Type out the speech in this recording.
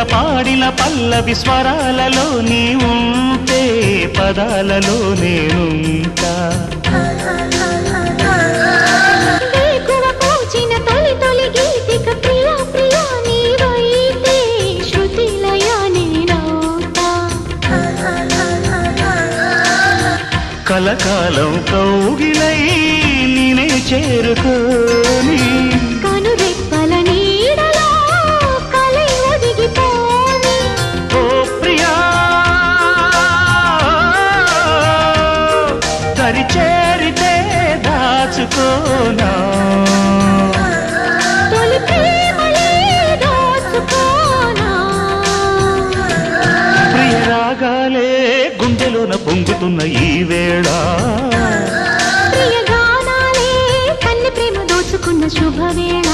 కోకిల పాడిన పల్లవి స్వరాలలో నీ ఉంటే పదాలలో నేనుంటా. వేకువ పూచిన దరి చేరితే దాచుకోనా? ప్రియ రాగాలే గుండెలోన పొంగుతున్న ఈ వేళ. ప్రియ గానాలే కన్నె ప్రేమ దోచుకున్న శుభవేళ.